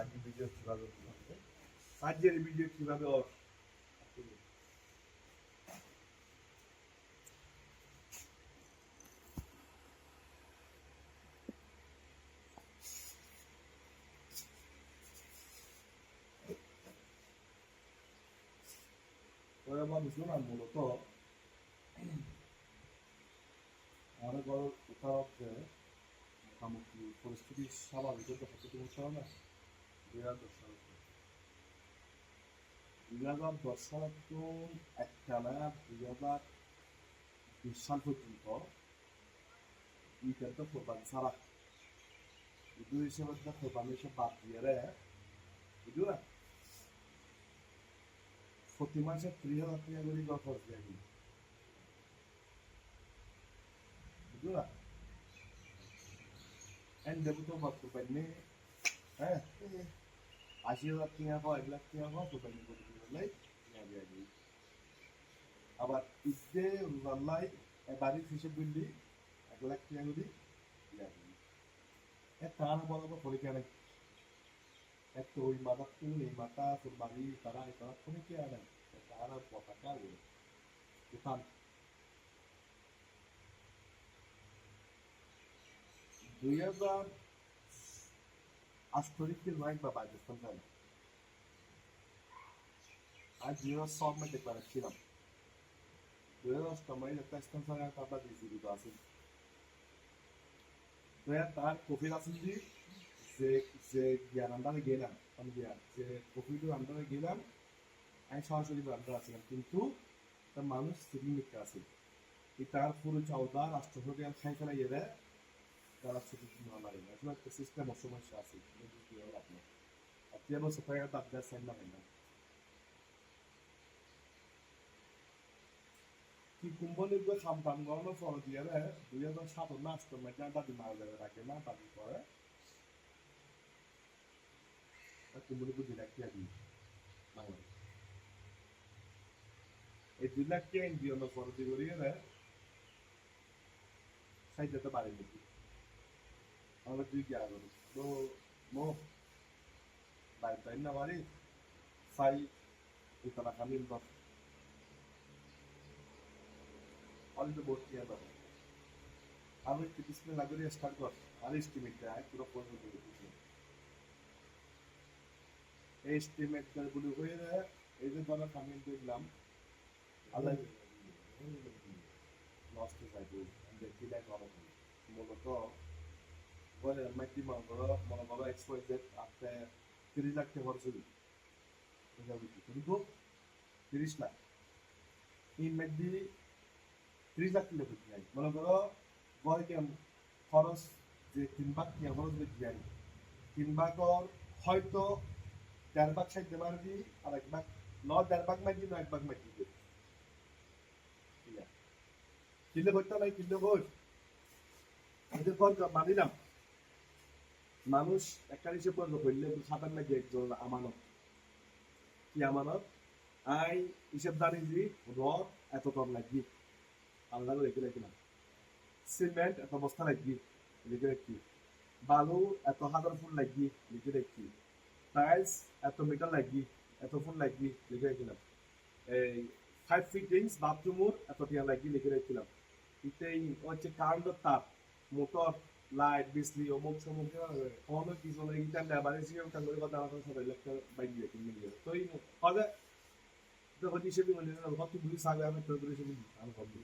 বাকি ভিডিও কীভাবে হবে আজকের ভিডিও কীভাবে মূলত অনেক বড় কথা হচ্ছে মোটামুটি পরিস্থিতি স্বাভাবিক হতে তুমি না। দুই হাজার দশ সাল দুই হাজার দশ সাল তো একটা না দুই হাজার বিশ সাল পর্যন্ত ইটার তো কোরবানি ছাড়া দুই হিসেবে তো কোরবানি সব বাদ দিয়ে রে বুঝলো না প্রতি মাসে ত্রিশ হাজার টাকা করে গড় খরচ দেয় বুঝলো না এন দেবো তো বাদ কোরবানি হ্যাঁ? আশি হাজার এক লাখ টাকা হয় কোরবানি করে দিলে আবার ঈদে রোজাল্লাই বাড়ির হিসেব করলি এক লাখ টাকা করে তার বলব পরীক্ষা নেই। একটা ওই মাথা তুল, এই মাথা, তোর বাড়ি, তারা, এই তারা, কোনো কে আনে তারা পতাকা আগে দুই হাজার নয় পাকিস্তান যায় আর দুই হাজার সব মে দেখবার ছিলাম দুই হাজার অষ্টমাই পাকিস্তান সঙ্গে আমরা জীবিত আছি তো তার কফিল আছেন যে যে যে জ্ঞান আন্ডারে গেলাম আমি জ্ঞান যে কফিলের আন্ডারে গেলাম আমি সরাসরি আন্ডারে আছিলাম কিন্তু তার মানুষ আছে এই তার রাষ্ট্রপতি আর খাই ফেলাই এরা ছুটি না লাগে না আসলে একটা সিস্টেম সমস্যা আছে কি হবে আপনার আর তুই আমার সাথে একটা আপনার সাইন না হয় না কি কুম্ভনির গো সাম্পান গরমে ফল দিয়ে রে দুই হাজার সাত না আষ্ট মেটা দাদি মারা যাবে রাখে না দাদি করে কুম্ভনি বুদ্ধি রাখতে আদি বাংলাদেশ এই দুই লাখ ফরজি করিয়ে রে সাইড যেতে পারে নাকি আমরা তুই কি আগে তো মো বাই তাই না বাড়ি সাই ইতনা খালিল দশ অল দ্য বোর্ড কিয়া দাও আমি একটু ডিসপ্লে লাগিয়ে স্টার্ট কর আর এস্টিমেট দেয় পুরো পনেরো করে দিচ্ছি এই এস্টিমেটগুলো হয়ে যায় এই যে ধরো আমি দেখলাম আল্লাহ লস্ট যাইব দেখি দেখ মূলত মাইটি মনে করো মনে করো এক্সপোজ আপনি তিরিশ লাখ টাকা খরচ হইল কিন্তু তিরিশ লাখ এই মেঘদি ত্রিশ লাখ কিলো করতে যাই মনে করো গয় কেম খরচ যে তিন ভাগ কিয়া খরচ করতে যাই তিন ভাগর হয়তো দেড় ভাগ সাইড দেবার দি আর এক ভাগ ন দেড় ভাগ মাইদি ন এক ভাগ মাইদি কিলো করতে নাই কিলো কর এদের পর মানিলাম মানুষ একটা হিসেবে পর্ব করলে সাঁতার নাকি একজন আমানত? কি আমানত? আই, হিসেব জানি যে রড, এত টন লাগবে। আলাদা করে রেখে রাখলাম সিমেন্ট, এত বস্তা লাগবে লিখে রাখি। বালু, এত হাজার ফুল লাগবে লিখে রাখি। টাইলস, এত মিটার লাগবে, এত ফুল লাগবে লিখে রাখলাম এই ফাইভ ফিটিংস বাথরুমর এত টিয়া লাগবে লিখে রাখলাম ইতেই হচ্ছে কারেন্টের তার মোটর লাইট বিজলি অমুক সমুক কোনো কিছু নেই ইটা লেবার হিসেবে কাজ করে কথা আমার সবাই লেখা বাইক দিয়ে কিনে দিয়ে তো এই হবে তো হচ্ছে হিসেবে মানে কত দুই সালে আমি তোর করে হিসেবে আমি ভাবছি